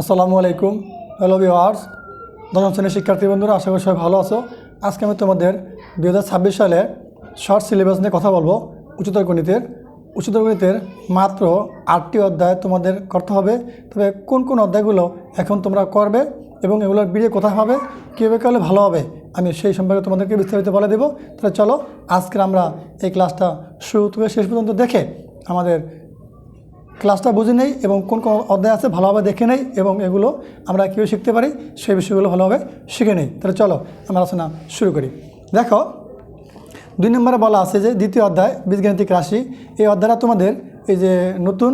আসসালামু আলাইকুম, hello viewers দশম শ্রেণির শিক্ষার্থী বন্ধুরা, আশা করি সবাই ভালো আছো। আজকে আমি তোমাদের দু হাজার ছাব্বিশ সালে শর্ট সিলেবাস নিয়ে কথা বলব, উচ্চতর গণিতের। উচ্চতর গণিতের মাত্র আটটি অধ্যায় তোমাদের করতে হবে, তবে কোন কোন অধ্যায়গুলো এখন তোমরা করবে এবং এগুলোর ভিডিও কোথায় হবে কীভাবে করলে ভালো হবে, আমি সেই সম্পর্কে তোমাদেরকে বিস্তারিত বলে দেবো। তাহলে চলো, আজকের আমরা এই ক্লাসটা শুরু থেকে শেষ পর্যন্ত দেখে আমাদের ক্লাসটা বুঝে নেই এবং কোন কোন অধ্যায় আছে ভালোভাবে দেখে নেই এবং এগুলো আমরা কীভাবে শিখতে পারি, সেই বিষয়গুলো ভালোভাবে শিখে নেই। তাহলে চলো আমরা আলোচনা শুরু করি। দেখো, দুই নম্বরে বলা আছে যে দ্বিতীয় অধ্যায়, বীজগাণিতিক রাশি। এই অধ্যায়টা তোমাদের এই যে নতুন,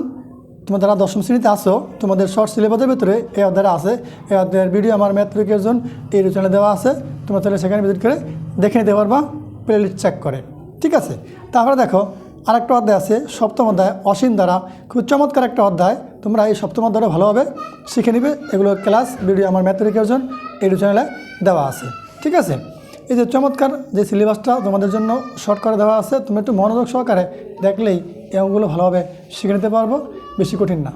তোমরা যারা দশম শ্রেণীতে আসো তোমাদের শর্ট সিলেবাসের ভিতরে এই অধ্যায়টা আছে। এই অধ্যায়ের ভিডিও আমার ম্যাথ্রিকের জন এই চ্যানেলে দেওয়া আছে। তোমরা তাহলে সেখানে ভিজিট করে দেখে নিতে পারবা প্লে চেক করে। ঠিক আছে? তারপরে দেখো আরেকটা অধ্যায় আছে, সপ্তম অধ্যায়, অসীম দ্বারা। খুব চমৎকার একটা অধ্যায়। তোমরা এই সপ্তম অধ্যায়টা ভালোভাবে শিখে নিবে। এগুলো ক্লাস, ভিডিও আমার জন এই চ্যানেলে দেওয়া আছে। ঠিক আছে? এই যে চমৎকার যে সিলেবাসটা তোমাদের জন্য শর্ট করে দেওয়া আছে তুমি একটু মনোযোগ সহকারে দেখলেই এগুলো ভালোভাবে শিখে নিতে পারব, বেশি কঠিন না।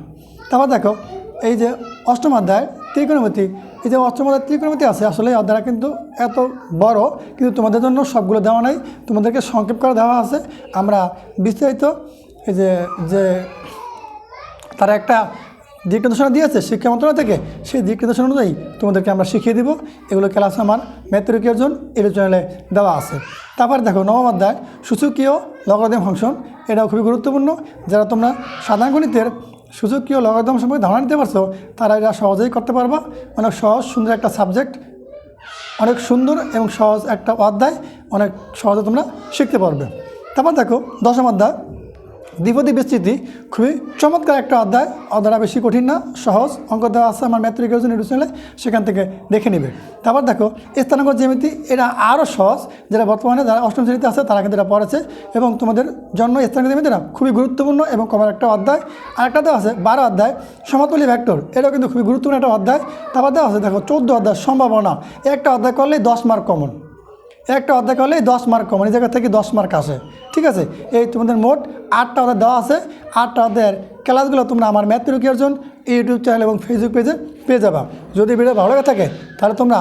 তারপর দেখো, এই যে অষ্টম অধ্যায়, ত্রিকোণমিতি এই যে অষ্টম অধ্যায় ত্রিকোণমিতি আছে, আসলে অধ্যায়টা কিন্তু এত বড়, কিন্তু তোমাদের জন্য সবগুলো দেওয়া নাই। তোমাদেরকে সংক্ষেপ করে দেওয়া আছে। আমরা বিস্তারিত এই যে যে তারা একটা দিক নির্দেশনা দিয়েছে শিক্ষা মন্ত্রণালয় থেকে, সেই দিক নির্দেশনা অনুযায়ী তোমাদেরকে আমরা শিখিয়ে দিব। এগুলো ক্লাস আমার ম্যাথরিকের জন এর চ্যানেলে দেওয়া আছে। তারপর দেখো, নবম অধ্যায়, সূচকীয় লগারিদম ফাংশন এটাও খুবই গুরুত্বপূর্ণ। যারা তোমরা সাধারণ গণিতের সূচকীয় লগাদম সম্পর্কে ধারণা নিতে পারছ? তারা এটা সহজেই করতে পারবা। অনেক সহজ, সুন্দর একটা সাবজেক্ট অনেক সুন্দর এবং সহজ একটা অধ্যায়, অনেক সহজে তোমরা শিখতে পারবে। তারপর দেখো, দশম অধ্যায়। দ্বিপদী বিস্তৃতি। খুবই চমৎকার একটা অধ্যায়। অধ্যায়টা বেশি কঠিন না, সহজ। অঙ্ক দেওয়া আছে আমার ম্যাথ্রিক ইউটিউব চ্যানেলে সেখান থেকে দেখে নেবে। তারপর দেখো, স্থানাঙ্ক জ্যামিতি, এটা আরও সহজ। যেটা বর্তমানে, যারা অষ্টম শ্রেণীতে আছে, তারা কিন্তু এটা পড়েছে। এবং তোমাদের জন্য স্থানাঙ্ক জ্যামিতিটা খুবই গুরুত্বপূর্ণ এবং কমার একটা অধ্যায়। আরেকটা দেওয়া আছে, বারো অধ্যায়, সমতলী ভ্যাক্টর এটাও কিন্তু খুবই গুরুত্বপূর্ণ একটা অধ্যায়। তারপর দেওয়া আছে, দেখো, চোদ্দ অধ্যায়, সম্ভাবনা। একটা অধ্যায় করলেই দশ মার্ক কমন একটা অধ্যায় করলেই দশ মার্ক কমন এই জায়গা থেকে দশ মার্ক আসে। ঠিক আছে? এই তোমাদের মোট আটটা অধ্যায় দেওয়া আছে। আটটা অধ্যায়ের ক্লাসগুলো তোমরা আমার ম্যাথ জন ইউটিউব চ্যানেল এবং ফেসবুক পেজে পেয়ে যাবা। যদি ভিডিও ভালো লাগে থাকে, তাহলে তোমরা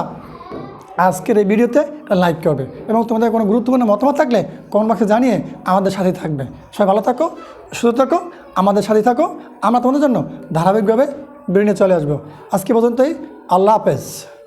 আজকের এই ভিডিওতে লাইক করবে এবং তোমাদের কোনো গুরুত্বপূর্ণ মতামত থাকলে কমেন্ট বক্সে জানিয়ে আমাদের সাথে থাকবে। সবাই ভালো থাকো, সুস্থ থাকো, আমাদের সাথে থাকো। আমরা তোমাদের জন্য ধারাবাহিকভাবে বেরিয়ে চলে আসব। আজকে পর্যন্তই, আল্লাহ হাফেজ।